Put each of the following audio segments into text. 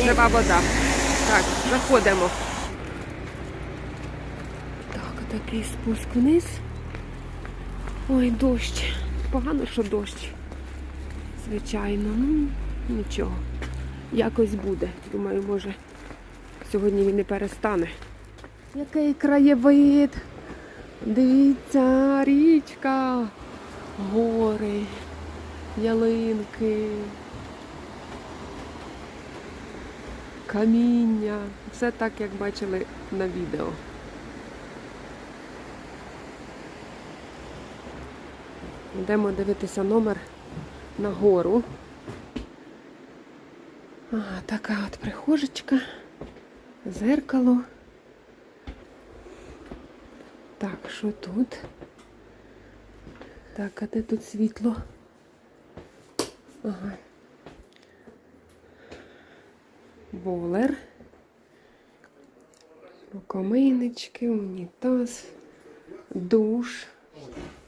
жива вода. Так, заходимо. Так, такий спуск вниз. Ой, дощ. Погано, що дощ. Звичайно, ну нічого. Якось буде. Думаю, може, сьогодні він не перестане. Який краєвид. Дивіться, річка, гори, ялинки, каміння. Все так, як бачили на відео. Йдемо дивитися номер на гору. Ага, така от прихожечка, зеркало. Так, що тут? Так, а де тут світло? Ага. Болер. Рукомийнички, унітаз, душ.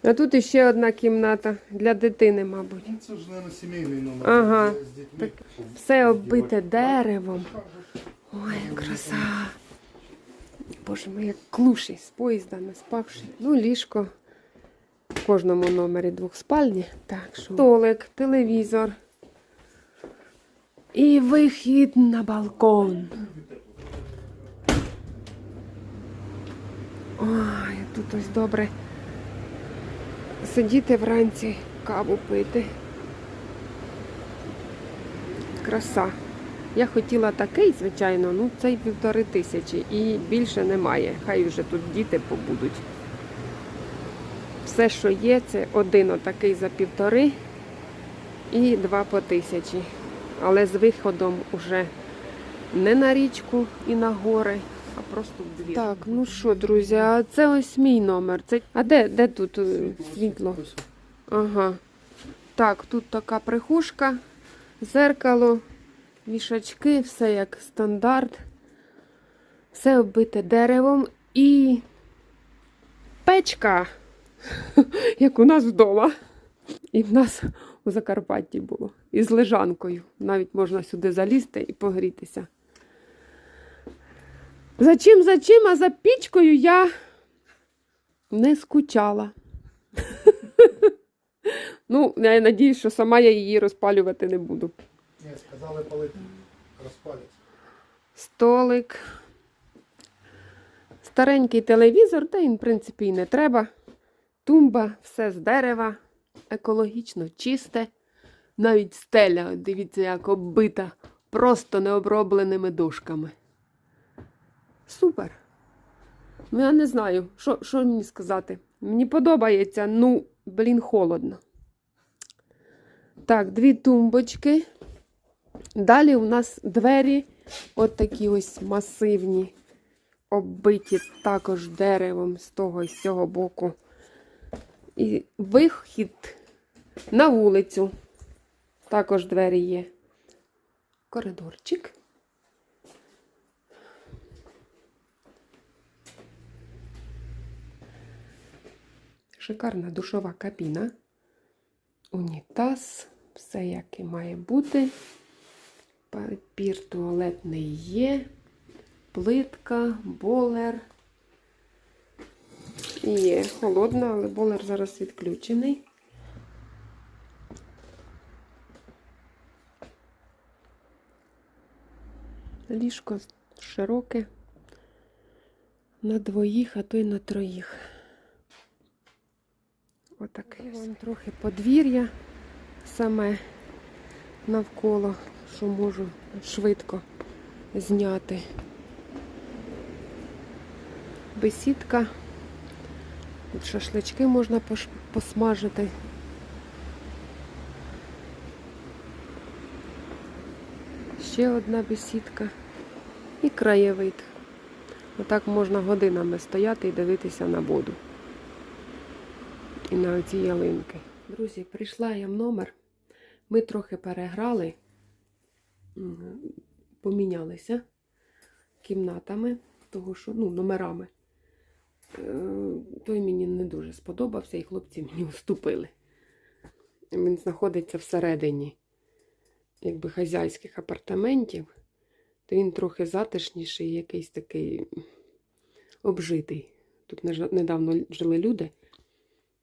А тут іще одна кімната для дитини, мабуть. Ну, Це ж, мабуть, сімейний номер. Ага. дітьми. Все оббите деревом. Ой, краса. Боже мій, як клуший з поїзда, не спавши. Ну, ліжко в кожному номері двохспальні. Так, що столик, телевізор. І вихід на балкон. Ой, тут ось добре сидіти вранці, каву пити. Краса. Я хотіла такий, звичайно, ну цей півтори тисячі і більше немає. Хай вже тут діти побудуть. Все, що є, це один отакий за півтори і два по тисячі. Але з виходом уже не на річку і на гори, а просто в двір. Так, ну що, друзі, а це ось мій номер. Це... А де, де тут е, світло? Ага. Так, тут така прихушка, зеркало, вішачки, все як стандарт. Все оббите деревом і печка, як у нас вдома. І в нас у Закарпатті було. І з лежанкою. Навіть можна сюди залізти і погрітися. За чим, за чим, а за пічкою я не скучала. Ну, я надіюсь, що сама я її розпалювати не буду. Ні, сказали палити, розпалять. Столик. Старенький телевізор, та він, в принципі, і не треба. Тумба, все з дерева, екологічно чисте. Навіть стеля, дивіться, як оббита, просто необробленими дошками. Супер. Ну, я не знаю, що, що мені сказати. Мені подобається, ну, блін, холодно. Так, дві тумбочки. Далі у нас двері от такі ось масивні, оббиті також деревом з того і з цього боку. І вихід на вулицю. Також двері є. Коридорчик. Шикарна душова кабіна. Унітаз. Все як і має бути. Папір туалетний є. Плитка, болер. Є холодна, але болер зараз відключений. Ліжко широке. На двоїх, а то й на троїх. Отаке. Вам трохи подвір'я саме навколо, що можу швидко зняти. Бесідка. Тут шашлички можна посмажити. Ще одна бесідка і краєвид. Отак можна годинами стояти і дивитися на воду. І на оці ялинки. Друзі, прийшла я в номер. Ми трохи переграли, помінялися кімнатами, того що, ну, номерами. Той мені не дуже сподобався, і хлопці мені уступили. Він знаходиться всередині якби, хазяйських апартаментів. то він трохи затишніший, якийсь такий обжитий. Тут недавно жили люди.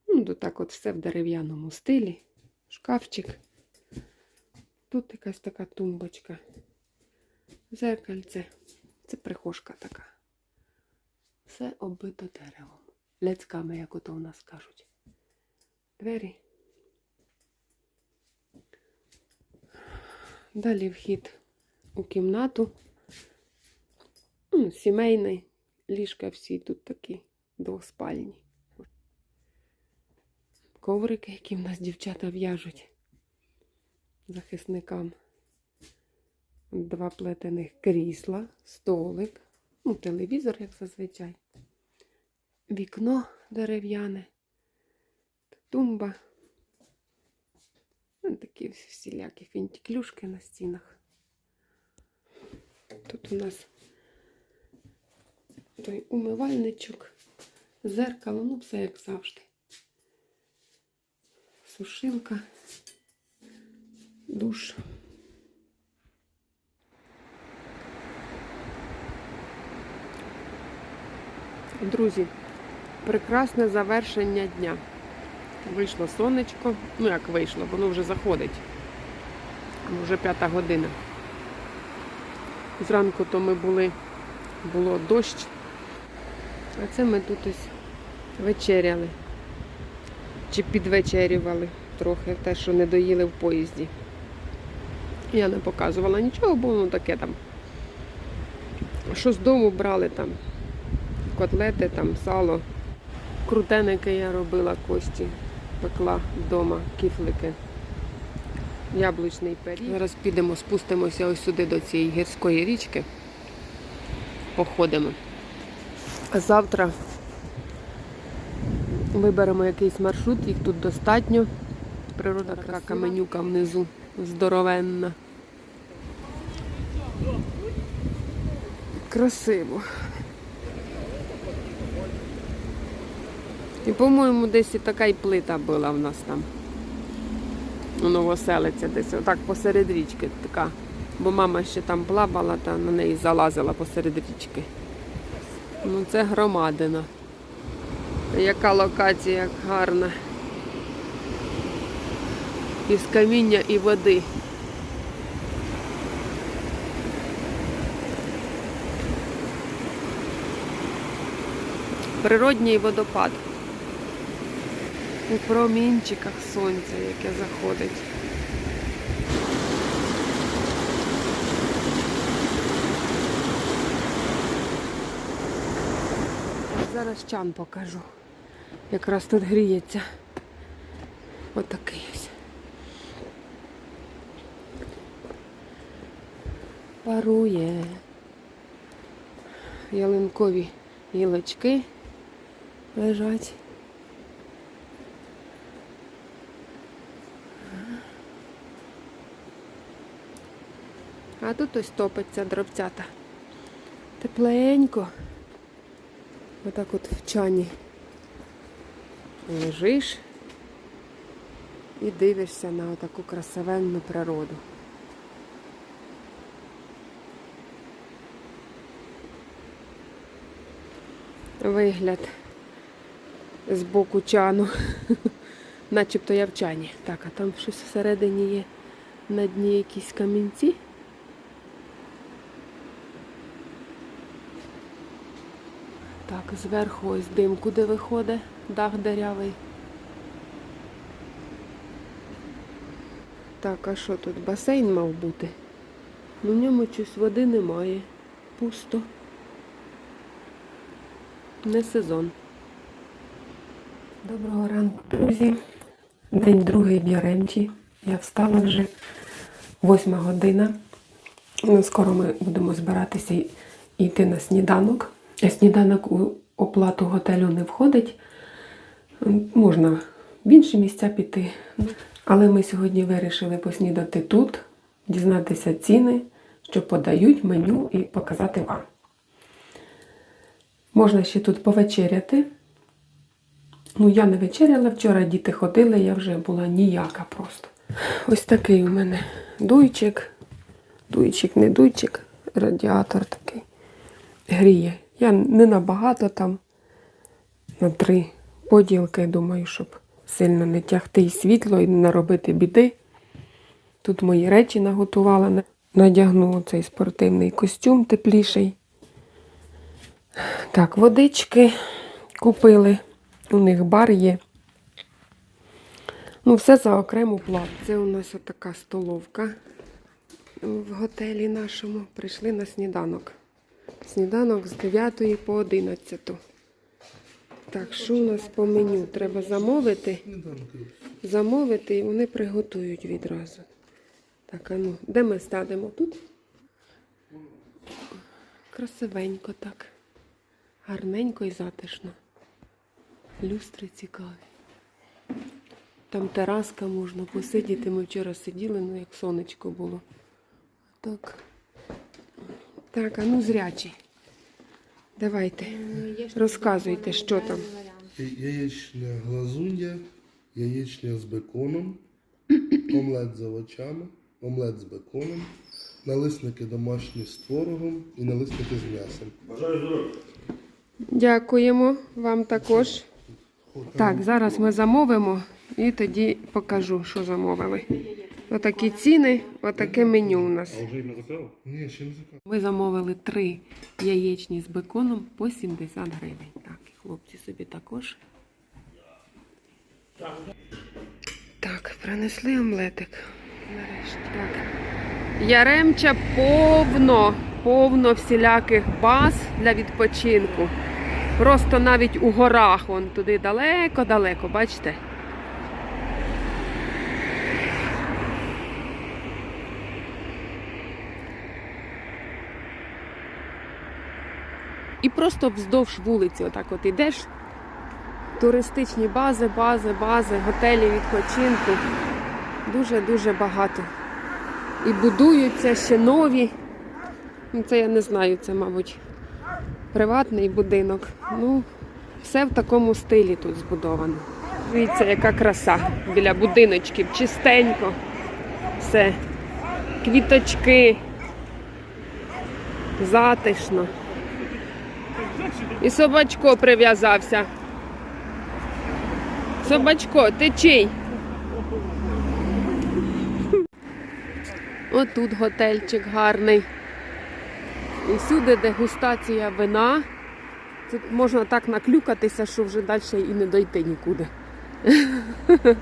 Ну, то так от все в дерев'яному стилі. Шкафчик. Тут якась така тумбочка. Зеркальце. Це прихожка така. Все оббито деревом. Ляцьками, як ото у нас кажуть. Двері. Далі вхід у кімнату. Сімейний. Ліжка всі тут такі двоспальні. Коврики, які в нас дівчата в'яжуть захисникам. Два плетених крісла, столик, ну, телевізор, як зазвичай. Вікно дерев'яне, тумба. Ну, такі всілякі фінтіклюшки на стінах. Тут у нас той умивальничок, зеркало, ну все як завжди. Сушилка, душ. Друзі, прекрасне завершення дня. Вийшло сонечко. Ну як вийшло, воно вже заходить. Вже п'ята година. Зранку то ми були, було дощ, а це ми тут ось вечеряли. Чи підвечерювали трохи те, що не доїли в поїзді. Я не показувала нічого, бо воно таке там. Що з дому брали там? Котлети, там, сало. Крутеники я робила кості, пекла вдома, кіфлики. Яблучний пиріг. Зараз підемо, спустимося ось сюди до цієї гірської річки. Походимо. А завтра виберемо якийсь маршрут, їх тут достатньо. Природа така каменюка внизу, здоровенна. Красиво. І, по-моєму, десь і така й плита була в нас там. У Новоселиця десь, отак посеред річки така. Бо мама ще там плавала та на неї залазила посеред річки. Ну, це громадина. Яка локація як гарна. Із каміння і води. Природній водопад. У промінчиках сонця, яке заходить. Зараз чан покажу. Якраз тут гріється. Отакий ось. Парує. Ялинкові гілочки лежать. А тут ось топиться дробцята. Тепленько. Отак от в чані лежиш і дивишся на таку красивенну природу. Вигляд з боку чану. Начебто я в чані. Так, а там щось всередині є на дні якісь камінці. Так, зверху ось дим куди виходить, дах дерявий. Так, а що тут? Басейн мав бути. Ну в ньому щось води немає. Пусто. Не сезон. Доброго ранку, друзі. День другий в Яремчі. Я встала вже восьма година. Скоро ми будемо збиратися і йти на сніданок. А Сніданок у оплату готелю не входить. Можна в інші місця піти. Але ми сьогодні вирішили поснідати тут, дізнатися ціни, що подають меню і показати вам. Можна ще тут повечеряти. Ну, я не вечеряла вчора, діти ходили, я вже була ніяка просто. Ось такий у мене дуйчик. Дуйчик, не дуйчик. радіатор такий гріє. Я не набагато там на три поділки, думаю, щоб сильно не тягти і світло і не наробити біди. Тут мої речі наготувала. на- Надягну цей спортивний костюм тепліший. Так, водички купили. У них бар є. Ну, все за окрему плату. Це у нас отака столовка в готелі нашому. Прийшли на сніданок. Сніданок з 9 по 11. Так, що у нас по меню? Треба замовити. Замовити і вони приготують відразу. Так, а ну, де ми сядемо? Тут? Красивенько так. Гарненько і затишно. Люстри цікаві. Там тераска можна посидіти. Ми вчора сиділи, ну як сонечко було. Так. Так, а ну зрячі. Давайте. Розказуйте, що там. Я- Яєчня глазунья, яєчня з беконом, омлет з овочами, омлет з беконом, налисники домашні з творогом і налисники з м'ясом. Дякуємо вам також. Так, зараз ми замовимо і тоді покажу, що замовили. Отакі ціни, отаке меню у нас. Ні, ще не заказав. Ми замовили три яєчні з беконом по 70 гривень. Так, і хлопці собі також. Так, принесли омлетик. Нарешті. Так. Яремча повно, повно всіляких баз для відпочинку. Просто навіть у горах, вон туди далеко-далеко, бачите? І просто вздовж вулиці, отак от ідеш. Туристичні бази, бази, бази, готелі відпочинку. Дуже-дуже багато. І будуються ще нові. Ну, Це я не знаю, це, мабуть, приватний будинок. Ну, все в такому стилі тут збудовано. Дивіться, яка краса біля будиночків, чистенько. Все. Квіточки. Затишно. І собачко прив'язався. Собачко, ти? Отут готельчик гарний. І всюди дегустація вина. Тут можна так наклюкатися, що вже далі і не дойти нікуди.